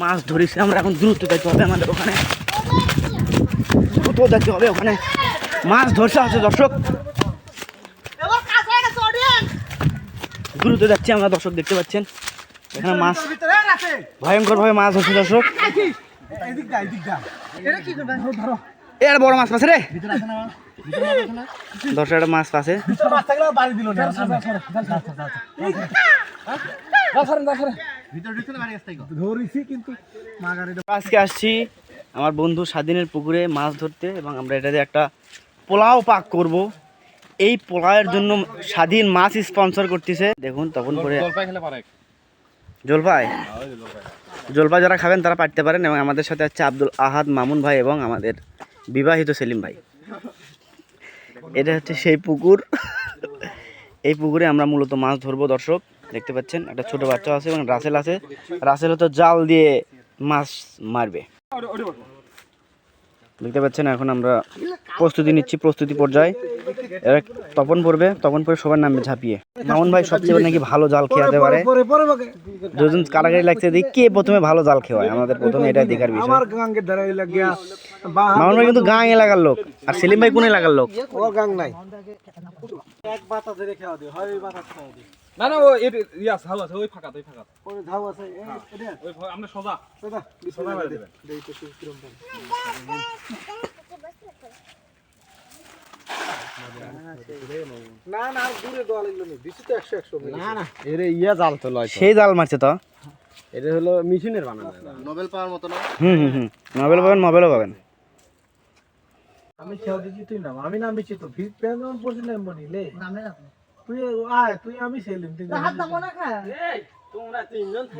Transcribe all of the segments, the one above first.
মাছ ধরেছি আমরা এখন দ্রুত যেতে হবে আমাদের ওখানে। দ্রুত যেতে হবে ওখানে। মাছ ধরছে আছে দর্শক। দ্রুত যাচ্ছি আমরা দর্শক দেখতে পাচ্ছেন। এখানে মাছ ভয়ঙ্কর ভাবে মাছ ধরছে দর্শক। এ আর বড় মাছ পাশে রে। দর্শক একটা মাছ পাশে আজকে আসছি আমার বন্ধু স্বাধীনের পুকুরে মাছ ধরতে এবং আমরা এটাতে একটা পোলাও পাক করব। এই পোলাওয়ের জন্য স্বাধীন মাছ স্পন্সর করতেছে। দেখুন তখন পরে। জলপাই? জলপাই। যারা খাবেন তারা পাঠতে পারেন এবং আমাদের সাথে আছে আব্দুল আহাদ মামুন ভাই এবং আমাদের বিবাহিত সেলিম ভাই। এটা হচ্ছে সেই পুকুর। এই পুকুরে আমরা মূলত মাছ ধরবো দর্শক। দেখতে পাচ্ছেন একটা ছোট বাচ্চা আছে এবং রাসেল আছে। রাসেল হয়তো জাল দিয়ে মাছ মারবে। দেখতে পাচ্ছেন এখন আমরা প্রস্তুতি নিচ্ছি প্রস্তুতি পর্যায়ে। এরা তপন পড়বে তপন পরে সবার নামবে ঝাঁপিয়ে। মামুন ভাই সবচেয়ে নাকি ভালো জাল খেয়াতে পারে। দুজন কারাগারি লাগছে দেখি কে প্রথমে ভালো জাল খেওয়ায়। আমাদের প্রথমে এটা দেখার বিষয়। মামুন ভাই কিন্তু গাঁ এলাকার লোক। আর সেলিম ভাই কোন এলাকার লোক? গাং নাই। এক বাতা ধরে খাওয়া দিও হয় ওই বাতা খাওয়া দিও। না না ও এর ইয়া সাল আছে ওই ফাঁকা ওই ফাঁকা। ওই ধাও আছে ওই আমরা সোজা। দাদা সোজা মারা দেবেন দেই তো কিরম না না দূরে দেওয়া লাগল না দিছি তো একশো একশো না না এর ইয়া জাল তো লয় সেই জাল মারছে তো। এটা হলো মেশিনের বানানো নোবেল পাওয়ার মতো না? হুম হুম হুম। মোবাইল পাবেন মোবাইলও পাবেন। আমি খেয়াল দিচ্ছি তুই নাম আমি নাম দিচ্ছি তো ফির প্যান পড়ছি না মনি লে? তুই আয় তুই আমি সেলিম তিন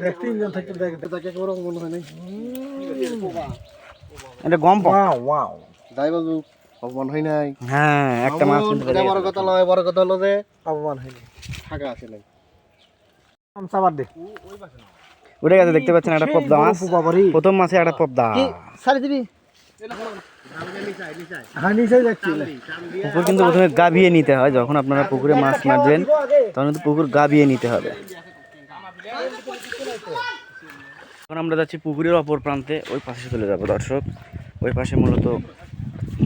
দেখ তিনজন থাকতে দেখ তাকে মনে হয় নাই। এটা গম পাও ওয়াও। যাই বাবু অপমান হয় নাই। হ্যাঁ একটা মাছ এটা বড় কথা নয় বড় কথা হলো যে অপমান হয়নি। ফাঁকা আছে নাই। সাবার দে। উঠে গেছে দেখতে পাচ্ছেন একটা পদ্মা মাছ। প্রথম মাছে একটা পদ্মা সারি দিবি। পুকুর কিন্তু প্রথমে গাভিয়ে নিতে হয়, যখন আপনারা পুকুরে মাছ মারবেন তখন কিন্তু পুকুর গাভিয়ে নিতে হবে। এখন আমরা যাচ্ছি পুকুরের অপর প্রান্তে, ওই পাশে চলে যাব, দর্শক। ওই পাশে মূলত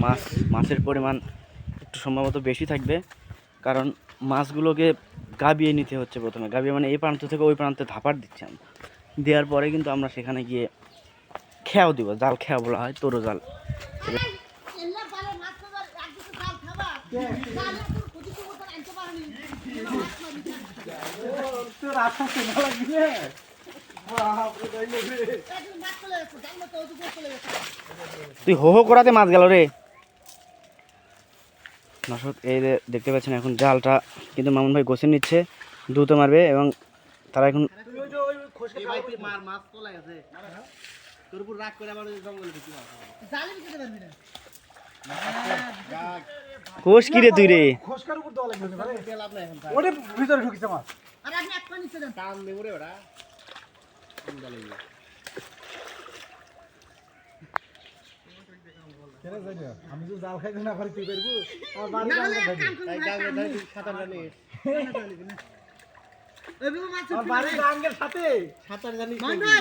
মাছ, মাছের পরিমাণ একটু সম্ভবত বেশি থাকবে, কারণ মাছগুলোকে গাবিয়ে নিতে হচ্ছে প্রথমে। গাবিয়ে মানে এই প্রান্ত থেকে ওই প্রান্তে ধাপার দিচ্ছি আমরা দেওয়ার পরে কিন্তু আমরা সেখানে গিয়ে খেয়াও দিব জাল খেয়া বলা হয় তরু জাল। তুই হো হো করাতে মাছ গেল রে। দর্শক এই যে দেখতে পাচ্ছেন এখন জালটা কিন্তু মামুন ভাই গোসে নিচ্ছে দ্রুত মারবে এবং তারা এখন জালে দিতে পারবি না। কোষ কি রে তুই রে? খোসকার উপর দেওয়া লাগবে না ওটা ভিতরে ঢুকিছে মাছ আর আপনি এক পা নিচে দেন আমি তো জাল খাইতে না পারি তুই পারব? জানি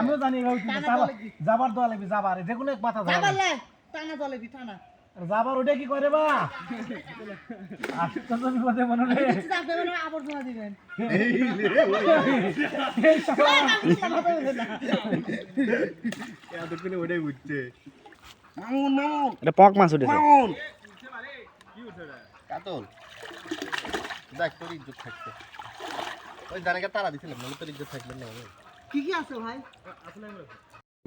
আমিও জানি লাগবে যে কোনো এক যাবার টানা জলে টানা জাবার ওটা কি করে বা? আশ্চর্য বিপদে মনে না, আবর্জনা দিবেন। এতক্ষণে ওটাই উঠছে। এটা পক মাছ উঠেছে। কাতল। দেখ তোর ইজ্জত থাকছে। ওই জানাকে তারা দিছিলাম নাহলে তোর ইজ্জত থাকবে না। কি কি আছে ভাই?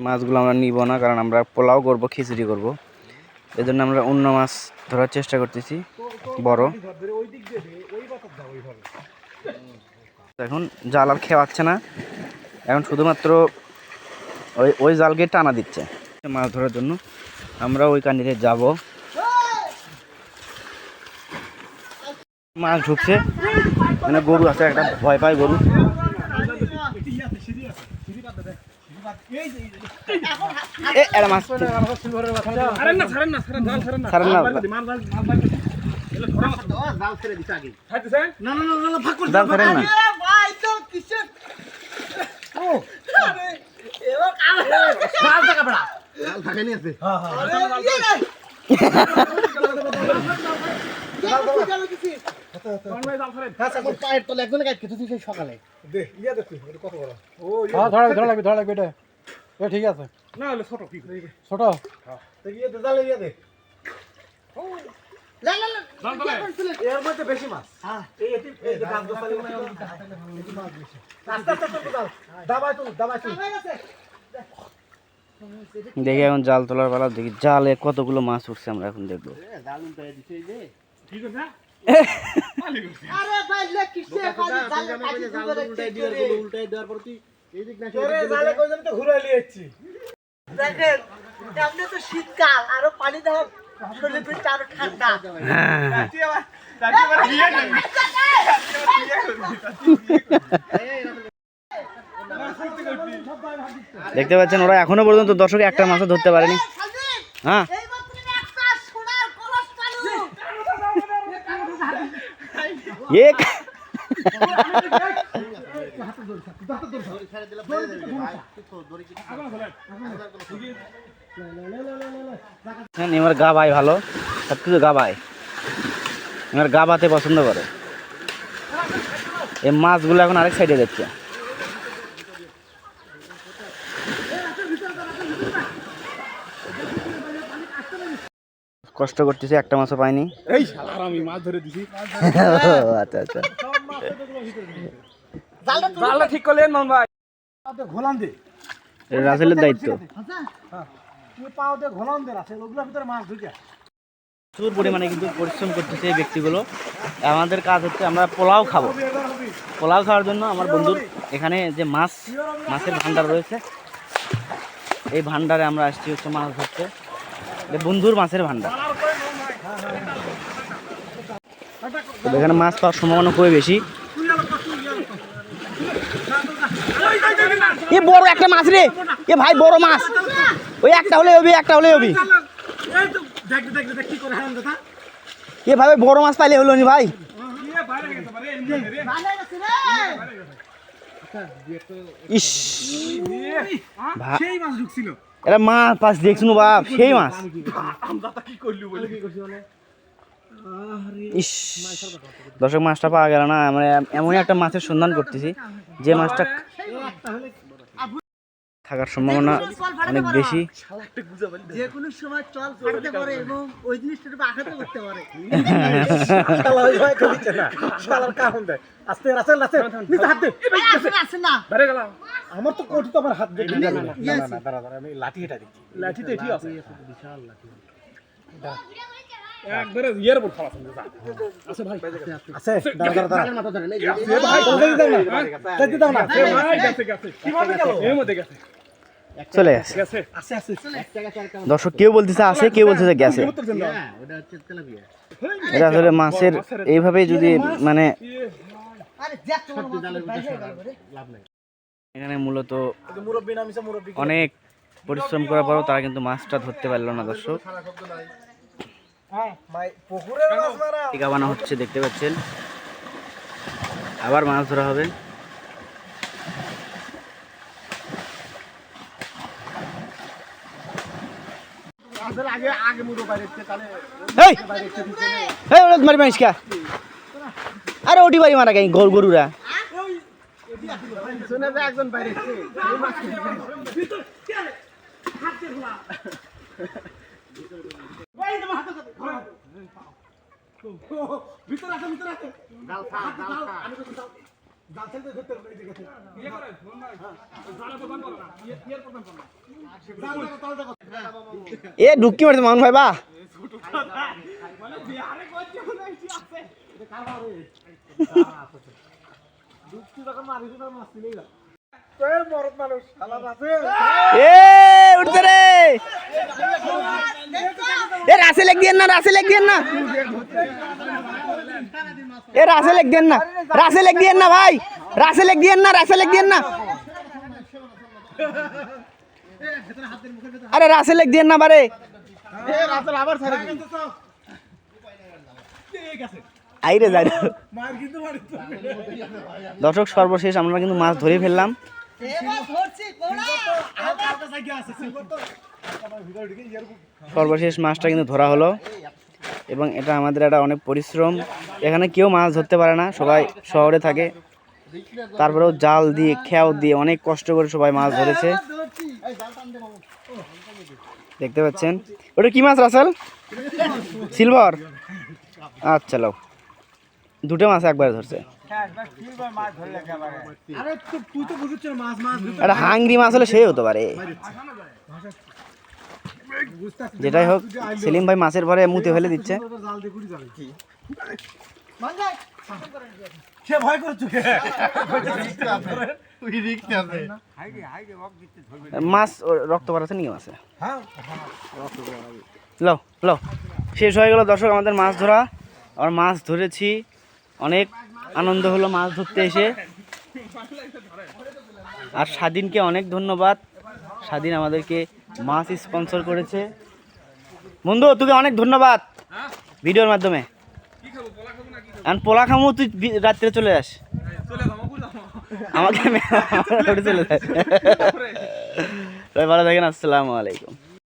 মাছগুলো আমরা নিব না কারণ আমরা পোলাও করব খিচুড়ি করব। এই জন্য আমরা অন্য মাছ ধরার চেষ্টা করতেছি বড়। এখন জাল আর খেওয়াচ্ছে না। এখন শুধুমাত্র ওই ওই জালকে টানা দিচ্ছে মাছ ধরার জন্য। আমরা ওই কান্ডিতে যাব। মাছ ঢুকছে। মানে গরু আছে একটা ভয় পায় গরু। আছে পায়ের তলে একজনে কাজ খেতে সেই সকালে। দে ইয়া দেখ তুই এটা কত বড় ও হ্যাঁ ধরা ধরা লাগবে ধরা লাগবে এটা। এ ঠিক আছে। না হলে ছোট কি ছোট? দেখ। এর মধ্যে বেশি মাছ। হ্যাঁ। দাবাই তুল দাবাই তুল। এখন জাল তোলার বেলা দেখি জালে কতগুলো মাছ উঠছে আমরা এখন দেখব। জাল উল্টাই দিছে এই যে কি করছে আরে ভাই লে কিসে কাজে জাল কাজে করে উল্টাই ঠিক দিয়ে উল্টাই দেওয়ার পর তুই এই দিক না তোরে জালে কইজন তো ঘুরে এলি এসেছি দেখেন এমনি তো শীতকাল আরও পানি দাও। শরীরে তো আরও ঠান্ডা। দেখতে পাচ্ছেন ওরা এখনও পর্যন্ত দর্শক একটা মাছও ধরতে পারেনি। হ্যাঁ। এ ছেড়ে দিলে বাইরে যাবে ভাই তুই তো দড়ি কি? হ্যাঁ, এবার গা বাই ভালো। সব কিছু গা বাই এবার গা বাতে পছন্দ করে। এই মাছগুলো এখন আরেক সাইডে যাচ্ছে। কষ্ট করতেছি একটা মাছও পাইনি। এই আমি মাছ ধরে দিছি। আচ্ছা আচ্ছা। জালটা ঠিক করলেন মান ভাই। ঘোলান দে। রাসেলের দায়িত্ব। প্রচুর পরিমাণে কিন্তু পরিশ্রম করতেছে এই ব্যক্তিগুলো। আমাদের কাজ হচ্ছে আমরা পোলাও খাব। পোলাও খাওয়ার জন্য আমার বন্ধুর এখানে যে মাছ মাছের ভান্ডার রয়েছে। এই ভান্ডারে আমরা আসছি হচ্ছে মাছ ধরতে। বন্ধুর মাছের ভান্ডার এখানে মাছ পাওয়ার সম্ভাবনা খুবই বেশি। এ বড় একটা মাছ রে। এ ভাই, বড় মাছ। ওই একটা হলে হবি, একটা হলে হবি। এ ভাই বড় মাছ পাইলে হলো নি ভাই। ইস। সেই মাছ ঢুকছিল। এটা মাছ পাশ দেখছ বাপ, সেই মাছ। ইস, দর্শক, মাছটা পাওয়া গেল না। আমরা এমনই একটা মাছের সন্ধান করতেছি। যে মাছটা থাকার সম্ভাবনা অনেক বেশি। যে কোনো সময় চল ফাটতে পারে এবং ওই জিনিসটার উপর আঘাত করতে পারে। আস্তে রাসেল রাসেল নিচে হাত দে। আসেন না। বেড়ে গেলাম। আমার তো কোটি তো আমার হাত দে। না না দাঁড়া দাঁড়া আমি লাঠি এটা দিচ্ছি। লাঠি তো এটি আছে একবারে ইয়ের উপর খাওয়া আছে ভাই। আছে দাঁড়া দাঁড়া দাঁড়া। মাথা ধরে ভাই দাও না। দাও না। এ ভাই গেছে গেছে। কীভাবে গেল? এর মধ্যে গেছে। চলে গেছে। গেছে। আছে আছে। দর্শক কেউ বলতেছে আছে কেউ বলতেছে গেছে। হ্যাঁ এটা আসলে মাছের এইভাবেই যদি মানে এখানে মূলত মুরব্বি অনেক পরিশ্রম করার পরও তারা কিন্তু মাছটা ধরতে পারল না দর্শক। হ্যাঁ টিকা বানা হচ্ছে দেখতে পাচ্ছেন। আবার মাছ ধরা হবে। এই এই ওরা মারি মারিস কা? আরে ওটি বাড়ি মারা গাই গরু গরুরা। ভিতরে আছে ভিতরে আছে ছেড়ে ধরতে হবে এই ইয়ে করে মন ভাই না। ইয়ে দেখো এ ঢুকি মারছে মামুন ভাই বা দুঃখী যখন মারিস না মাছ না তোর মরদ মানুষ শালা আছে এ উঠতে রে। এ রাসে লেগ দিয়েন না রাসে লেগ দিয়েন না। এ রাসে লেগ দিয়েন না। রাসে লেগ দিয়েন না ভাই। রাসে লেগ দিয়েন না রাসে লেগ দিয়েন না। আরে রাসে লেগ দিয়েন না বারে। আইরে যাই। দর্শক, সর্বশেষ আমরা কিন্তু মাছ ধরে ফেললাম। সর্বশেষ মাছটা কিন্তু ধরা হলো। এবং এটা আমাদের একটা অনেক পরিশ্রম। এখানে কেউ মাছ ধরতে পারে না সবাই শহরে থাকে। তারপরেও জাল দিয়ে খেয়াও দিয়ে অনেক কষ্ট করে সবাই মাছ ধরেছে। দেখতে পাচ্ছেন। ওটা কি মাছ রাসেল? সিলভার? আচ্ছা লাও। দুটো মাছ একবারে ধরছে। একটা হাংরি মাছ হলে সেই হতে পারে। যেটাই হোক সেলিম ভাই মাছের পরে মুতে ফেলে দিচ্ছে। আছে। মাছ রক্ত বাড়াচ্ছে নাকি মাছে লো লো শেষ হয়ে গেল দর্শক আমাদের মাছ ধরা। আর মাছ ধরেছি। অনেক আনন্দ হলো মাছ ধরতে এসে। আর স্বাধীনকে অনেক ধন্যবাদ। স্বাধীন আমাদেরকে মাছ স্পন্সর করেছে বন্ধু তোকে অনেক ধন্যবাদ ভিডিওর মাধ্যমে পোলা খামো তুই রাত্রে চলে যাস আমাকে চলে ভালো থাকেন আসসালামু আলাইকুম